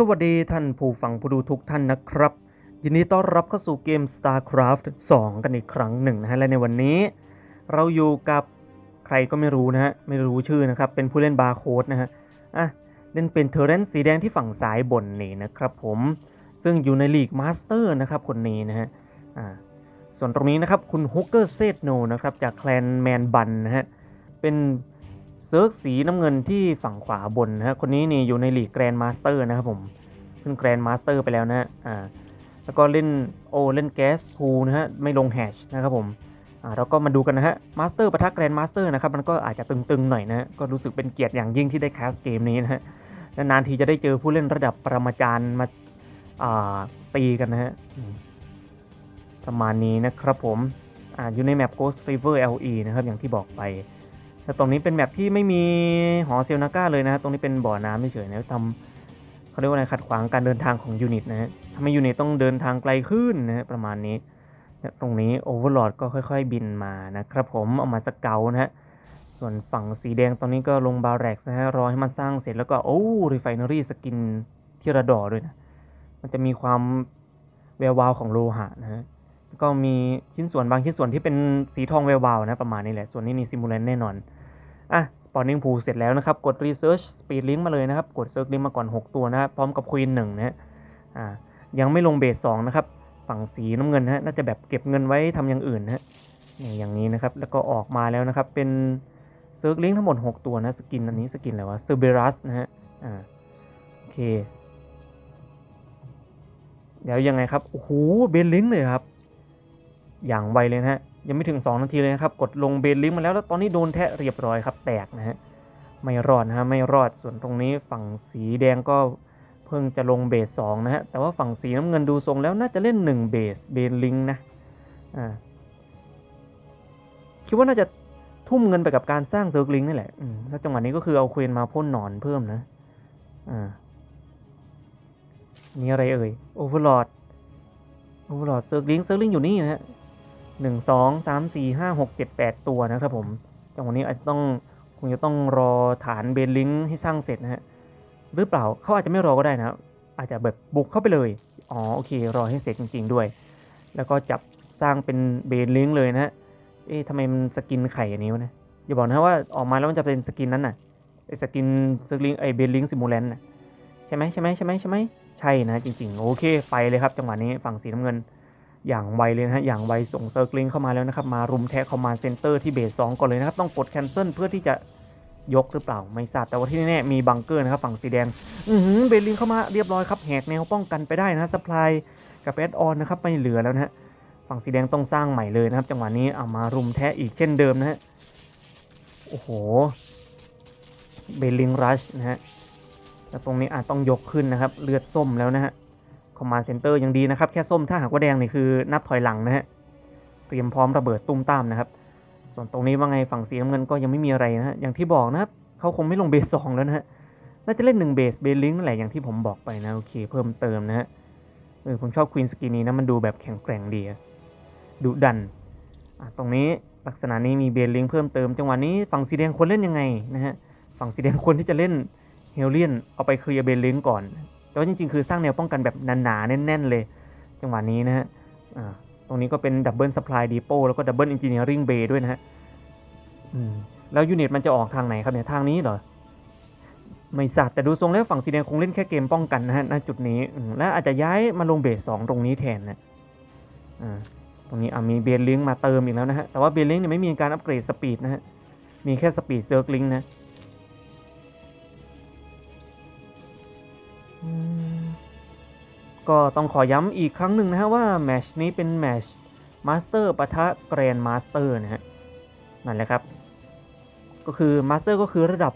สวัสดีท่านผู้ฟังผู้ดูทุกท่านนะครับ ยินดีต้อนรับเข้าสู่เกม StarCraft 2 กันอีกครั้งหนึ่งนะฮะ และในวันนี้ เราอยู่กับใครก็ไม่รู้นะฮะ ไม่รู้ชื่อนะครับ เป็นผู้เล่นบาร์โค้ดนะฮะ อะ เล่นเป็นเทอร์เรนสีแดงที่ฝั่งซ้ายบนนี่นะครับผม ซึ่งอยู่ในลีกมาสเตอร์นะครับคนนี้นะฮะ อ่า ส่วนตรงนี้นะครับคุณฮุกเกอร์เซตโนนะครับจากแคลนแมนบันนะฮะ เป็น เซิร์กสีน้ำเงินที่ฝั่งขวาบนนะฮะคนนี้นี่อยู่ในลีกแกรนด์มาสเตอร์นะครับผมขึ้นแกรนด์มาสเตอร์ไปแล้วนะฮะอ่าแล้วก็เล่นโอเล่นแก๊สพูนะฮะไม่ลงแฮชนะครับผมอ่าเราก็มาดูกันนะฮะมาสเตอร์ปะทะแกรนด์มาสเตอร์นะครับมันก็อาจจะตึงๆหน่อยนะฮะก็รู้สึกเป็นเกียรติอย่างยิ่งที่ได้แคสเกมนี้นะฮะนานๆทีจะได้เจอผู้เล่นระดับปรมาจารย์มาอ่าตีกันนะฮะประมาณนี้นะครับผมอ่าอยู่ในแมป Ghost Fever LE นะครับอย่างที่บอกไป แต่ตรงนี้เป็นแมปที่ไม่มีหอเซลนาก้าเลยนะ ตรงนี้เป็นบ่อน้ำเฉยๆนะทำเขาเรียกว่าอะไรขัดขวางการเดินทางของยูนิตนะฮะทำให้ยูนิตต้องเดินทางไกลขึ้นนะฮะประมาณนี้ ตรงนี้โอเวอร์ลอดก็ค่อย ๆ บินมานะครับผมเอามาสเกลนะฮะส่วนฝั่งสีแดงตอนนี้ก็ลงบาร์แร็กนะฮะรอให้มันสร้างเสร็จแล้วก็โอ้รีไฟเนอรี่สกินที่ระดอด้วยนะมันจะมีความแวววาวของโลหะนะฮะก็มีชิ้นส่วนบางชิ้นส่วนที่เป็นสีทองแวววาวนะประมาณนี้แหละ ส่วนนี้นี่ซิมูเลนแน่นอน อะ spawning pool เสร็จแล้วนะครับ กด research speed link มาเลยนะครับ กด search link มาก่อน 6 ตัวนะครับ พร้อมกับ queen 1นะฮะอ่ายังไม่ลงเบส2นะครับ ฝั่งสีน้ำเงินนะฮะน่าจะแบบเก็บเงินไว้ทำอย่างอื่นนะฮะนี่อย่างนี้นะครับ แล้วก็ออกมาแล้วนะครับ เป็น search link ทั้งหมด 6 ตัวนะ สกินอันนี้สกินอะไรวะ Cerberus นะฮะ อ่า โอเค เดี๋ยวยังไงครับ โอ้โห เบนลิงเลยครับ อย่างไวเลยนะฮะ ยังไม่ถึง 2 นาทีเลยนะครับ กดลงเบนลิงมาแล้วแล้วตอนนี้โดนแทะเรียบร้อยครับ แตกนะฮะไม่รอดนะฮะไม่รอดส่วนตรงนี้ฝั่งสีแดงก็เพิ่งจะลงเบสสองนะฮะแต่ว่าฝั่งสีน้ำเงินดูทรงแล้วน่าจะเล่น 1 เบสเบนลิงนะอ่าคิดว่าน่าจะทุ่มเงินไปกับการสร้างเซิร์ฟลิงนี่แหละแล้วจังหวะนี้ก็คือเอาเควนมาพ่นหนอนเพิ่มนะอ่านี่อะไรเอ่ยโอเวอร์ลอดโอเวอร์ลอดเซิร์ฟลิงเซิร์ฟลิงอยู่นี่นะฮะ หนึ่งสองสามสี่ห้าหกเจ็ดแปดตัวนะครับผมจังหวะนี้อาจจะต้องคงจะต้องรอฐานเบนลิงให้สร้างเสร็จนะฮะหรือเปล่าเขาอาจจะไม่รอก็ได้นะ อาจจะแบบบุกเข้าไปเลย อ๋อโอเค รอให้เสร็จจริง ๆด้วย แล้วก็จับสร้างเป็นเบนลิงเลยนะฮะเอ๊ะทำไมมันสกินไข่อันนี้วะนี่ยอย่าบอกนะว่าออกมาแล้วมันจะเป็นสกินนั้นน่ะไอสกินสลิงไอเบนลิงซิมูเลนน่ะใช่ไหมใช่ไหมใช่ไหมใช่ไหมใช่นะจริง ๆ โอเคไปเลยครับจังหวะนี้ฝั่งสีน้ำเงิน อย่างไวเลยนะฮะอย่างไวส่งเซอร์กลิงเข้ามาแล้วนะครับ มารุมแทะคอมมานด์เซนเตอร์ที่เบสสก่อนเลยนะครับ ต้องกดแคนเซิลเพื่อที่จะยกหรือเปล่าไม่ทราบแต่ว่าที่แน่ๆมีบังเกอร์นะครับฝั่งสีแดง อือเบลลิงเข้ามาเรียบร้อยครับแหกแนวป้องกันไปได้นะสปายกับแอดออนนะครับไม่เหลือแล้วนะฮะฝั่งสีแดงต้องสร้างใหม่เลยนะครับ จังหวะนี้เอามารุมแทะอีกเช่นเดิมนะฮะโอ้โหเบลลิงรัชนะฮะแล้วตรงนี้อาจต้องยกขึ้นนะครับ เลือดส้มแล้วนะฮะ คอมมานด์เซ็นเตอร์ยังดีนะครับ แค่ส้มถ้าหากว่าแดงนี่คือนับถอยหลังนะฮะ เตรียมพร้อมระเบิดตุ้มตามนะครับ ส่วนตรงนี้ว่าไงฝั่งสีน้ำเงินก็ยังไม่มีอะไรนะฮะ อย่างที่บอกนะครับเขาคงไม่ลงเบสสองแล้วนะฮะ น่าจะเล่น1เบสเบลิงนั่นแหละอย่างที่ผมบอกไปนะโอเคเพิ่มเติมนะฮะ เออผมชอบควีนสกินนี้นะมันดูแบบแข็งแกร่งดีอะดุดัน อะตรงนี้ลักษณะนี้มีเบลิงเพิ่มเติมจังหวะนี้ฝั่งสีแดงควรเล่นยังไงนะฮะ ฝั่งสีแดงควรที่จะเล่นเฮลเลียนเอาไปเคลียร์เบลิงก่อน ว่าจริงๆ คือสร้างแนวป้องกันแบบหนาๆ แน่นๆ เลย จังหวะนี้นะฮะตรงนี้ก็เป็นดับเบิลสปายดีโปแล้วก็ดับเบิลอินจิเนียริงเบย์ด้วยนะฮะแล้วยูนิตมันจะออกทางไหนครับเนี่ยทางนี้เหรอ ไม่ทราบแต่ดูทรงแล้วฝั่งสีแดงคงเล่นแค่เกมป้องกันนะฮะณจุดนี้และอาจจะย้ายมาลงเบสสองตรงนี้แทนนะอ่าตรงนี้อะมีเบนลิงมาเติมอีกแล้วนะฮะแต่ว่าเบนลิงเนี่ยไม่มีการอัปเกรดสปีดนะฮะมีแค่สปีดเซิร์กลิงนะ ก็ต้องขอย้ำอีกครั้งหนึ่งนะฮะว่าแมชนี้เป็นแมชมาสเตอร์ปะทะแกรนมาสเตอร์นะฮะนั่นแหละครับ ก็คือมาสเตอร์ก็คือระดับ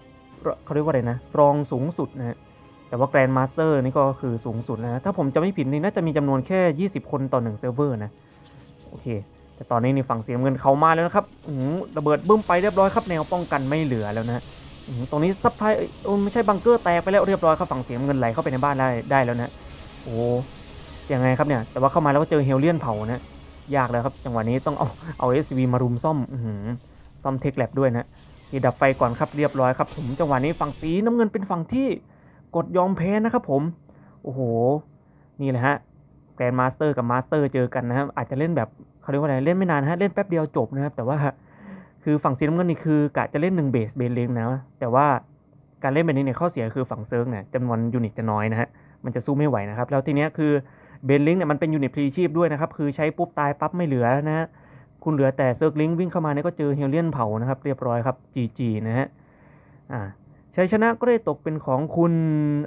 เขาเรียกว่าอะไรนะรองสูงสุดนะฮะแต่ว่าแกรนมาสเตอร์นี่ก็คือสูงสุดนะถ้าผมจะไม่ผิดนี่น่าจะมีจำนวนแค่ 20 คนต่อหนึ่งเซิร์ฟเวอร์นะโอเค แต่ตอนนี้นี่ฝั่งเสียงเงินเขามาแล้วนะครับหือระเบิดบึ้มไปเรียบร้อยครับแนวป้องกันไม่เหลือแล้วนะหืมตรงนี้ซับไพลายโอ้ไม่ใช่บังเกอร์แตกไปแล้วเรียบร้อยครับฝั่งเสียงเงินไหลเข้าไปในบ้านได้ได้แล้วนะ โอ้ยังไงครับเนี่ย แต่ว่าเข้ามาแล้วก็เจอเฮลเลียนเผานะ ยากแล้วครับ จังหวะนี้ต้องเอาเอา SCV มารุมซ่อมอืซ่อมเทคแลบด้วยนะที่ดับไฟก่อนครับเรียบร้อยครับผมจังหวะนี้ฝั่งสีน้ำเงินเป็นฝั่งที่กดยอมแพ้นะครับผม โอ้โห นี่แหละฮะแกรนมาสเตอร์กับมาสเตอร์เจอกันนะครับอาจจะเล่นแบบเขาเรียกว่าอะไรเล่นไม่นานฮะเล่นแป๊บเดียวจบนะครับแต่ว่าคือฝั่งสีน้ำเงินนี่คือกะจะเล่นหนึ่งเบสเบนเลงนะแต่ว่าการเล่นแบบนี้เนี่ยข้อเสียคือฝั่งเซิร์กเนี่ยจำนวนยูนิตจะน้อยนะฮะ มันจะสู้ไม่ไหวนะครับ แล้วทีเนี้ยคือเบนลิงเนี่ยมันเป็นยูนิตพลีชีพด้วยนะครับ คือใช้ปุ๊บตายปั๊บไม่เหลือนะฮะคุณเหลือแต่เซิร์กลิงวิ่งเข้ามาเนี่ยก็เจอเฮลเลียนเผานะครับ เรียบร้อยครับ GG นะฮะอ่าชัยชนะก็ได้ตกเป็นของคุณ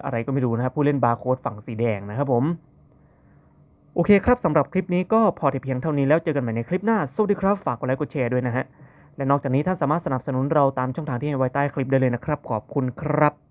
อะไรก็ไม่รู้นะครับ ผู้เล่นบาร์โค้ดฝั่งสีแดงนะครับผม โอเคครับสำหรับคลิปนี้ก็พอแต่เพียงเท่านี้แล้วเจอกันใหม่ในคลิปหน้า สวัสดีครับ ฝากกดไลค์กดแชร์ด้วยนะฮะ และนอกจากนี้ท่านสามารถสนับสนุนเราตามช่องทางที่ให้ไว้ใต้คลิปได้เลยนะครับ ขอบคุณครับ